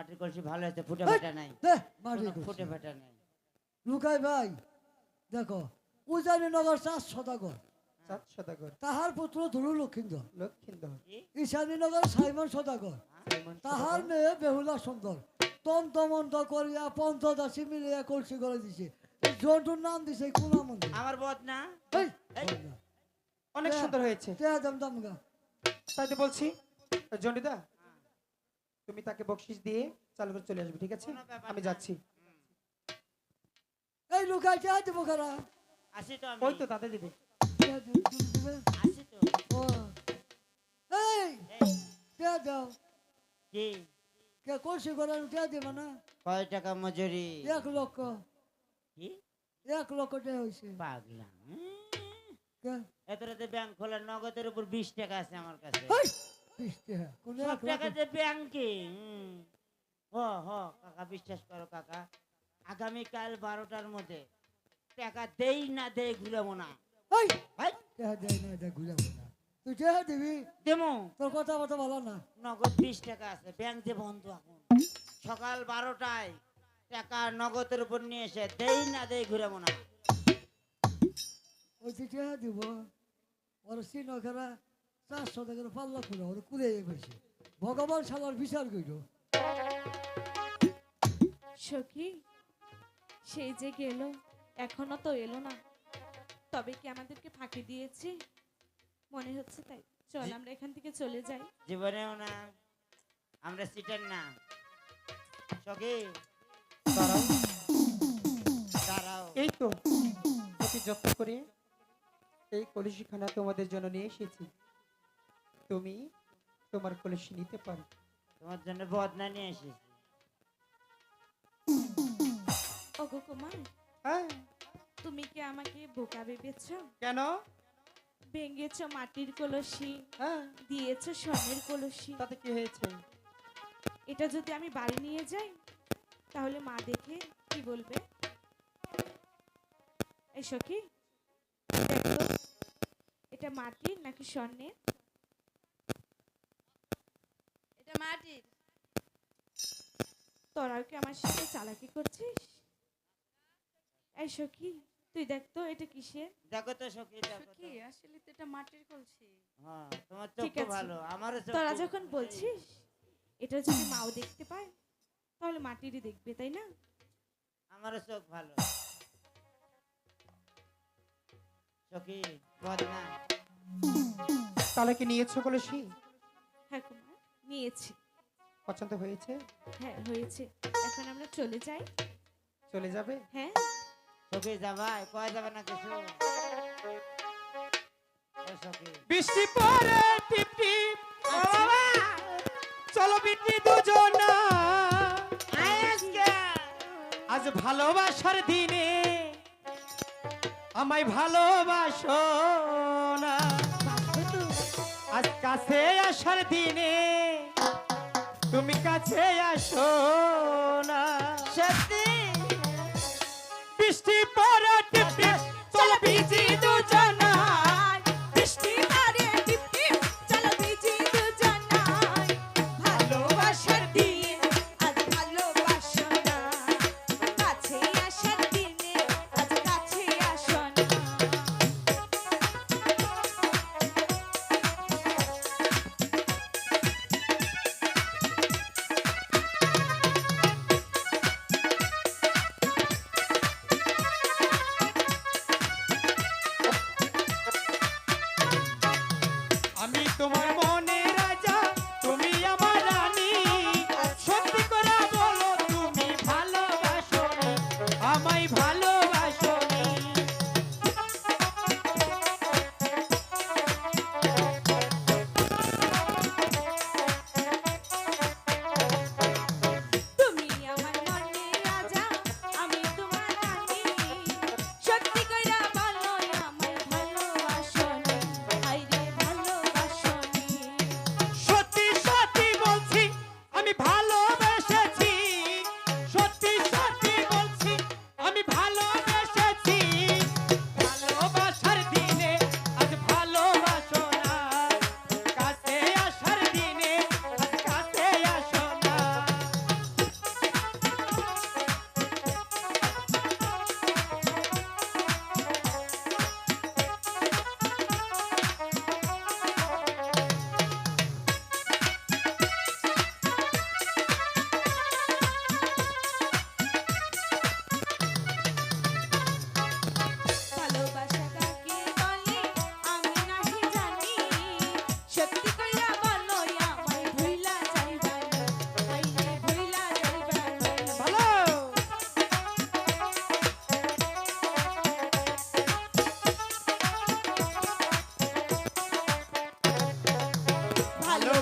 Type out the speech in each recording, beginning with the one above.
মাটির কলসি ভালো আছে ফুটে ফাটা নাই। দে মাটি কোনো ফুটে ফাটা নাই। লুকাই ভাই দেখো উজানি নগর চার সদাগর তাহার পুত্র ধরু লক্ষিন্দর। লক্ষিন্দর। ঈশানীনগর সাইমন সদাগর তাহার মেয়ে বেহুলা সুন্দর। তন্তমন্ত করিয়া পঞ্চদাসী মিলিয়া কলসি করে দিছে। জন্তুর নাম দিছে কুলা মন্দির আমার বদ না। অনেক সুন্দর হয়েছে। তাই তো বলছি জন্ডিদা তুমি তাকে বকশিস দিয়ে চালু করে চলে আসবে ঠিক আছে? আমি যাচ্ছি। এই লুকাই তে দিব খারা আসি তো আমি। ওই তো তাতে দিবে আসি তো। ও। এই তে দাও। কি? কে করে দিবে না? কয় টাকা মজুরি? এক লক্ষ। কি? এক লক্ষ টাকা হয়েছে। পাগলা। কে? এত রাতে ব্যাংক খোলার নগদের উপর বিশ টাকা আছে আমার কাছে। বিশ টাকা সব টাকা যে ব্যাংকে হ হ কাকা বিশ্বাস করো কাকা। আগামীকাল বারোটার মধ্যে টাকা দেই না দেই ঘুরাবো না। এই ভাই টাকা দেয় না দেয় ঘুরাবো না। তুই টাকা দিবি? দেমো। তোর কথা না। নগদ বিশ টাকা আছে ব্যাংক যে বন্ধ এখন। সকাল বারোটায় টাকা নগদের উপর নিয়ে এসে দেই না দেই ঘুরাবো না। ওই তুই টাকা দিব ওর খেলা চারশো টাকার পাল্লা খুলে ওর কুড়ে গেছে ভগবান সালার বিচার করিল সখী সেই যে গেল এখনও তো এলো না। তবে কি আমাদেরকে ফাঁকি দিয়েছে? মনে হচ্ছে তাই। চল আমরা এখান থেকে চলে যাই। জীবনেও না আমরা সিটার না। সখী দাঁড়াও। দাঁড়াও। এই তো অতি যত্ন করে এই কলসিখানা তোমাদের জন্য নিয়ে এসেছি। তুমি তোমার কলসি নিতে পারো। তোমার জন্য বদনা নিয়ে এসেছি। ওগো কুমার হ্যাঁ। তুমি কি আমাকে বোকা ভেবেছ? কেন? ভেঙেছ মাটির কলসি হ্যাঁ। দিয়েছ স্বর্ণের কলসি। তাতে কি হয়েছে? এটা যদি আমি বাড়ি নিয়ে যাই তাহলে মা দেখে কি বলবে? এই সখী দেখো এটা মাটির নাকি স্বর্ণের এটা মাটির তোরাও কি আমার সাথে চালাকি করছিস? এই সখী তুই দেখ তো এটা কিসের? দেখো তো সখী দেখো। সখী আসলে তো এটা মাটির কলসি। হ্যাঁ তোমার চোখ তো ভালো আমারও চোখ তোরা যখন বলছিস এটা যদি মাও দেখতে পায় তাহলে মাটিরই দেখবে তাই না? আমারও চোখ ভালো। সখী বদনা। তাহলে কি নিয়েছো কলসি? হ্যাঁ কুমার নিয়েছি। পছন্দ হয়েছে? হ্যাঁ হয়েছে। এখন আমরা চলে যাই। চলে যাবে? হ্যাঁ। সখী যাবা কয় যাবে না কিছু? বৃষ্টি পরে টিপ টিপ। চলো বিটি দুজনা। আজ ভালোবাসার দিনে আমায় ভালোবাসো না। আজ কাছে আসার দিনে তুমি কাছে আসো না। সত্যি? বৃষ্টি পরে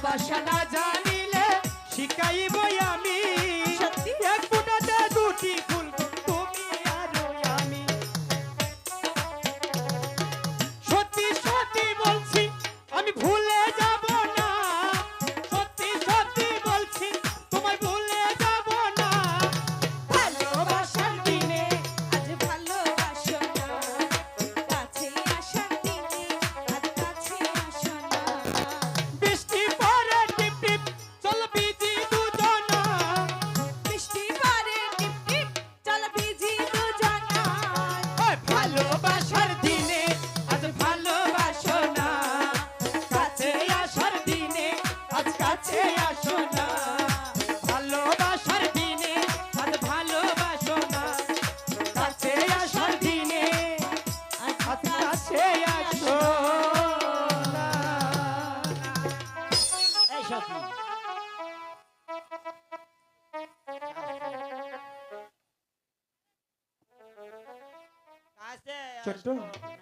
বাসনা কাছে ছোট্ট আসো।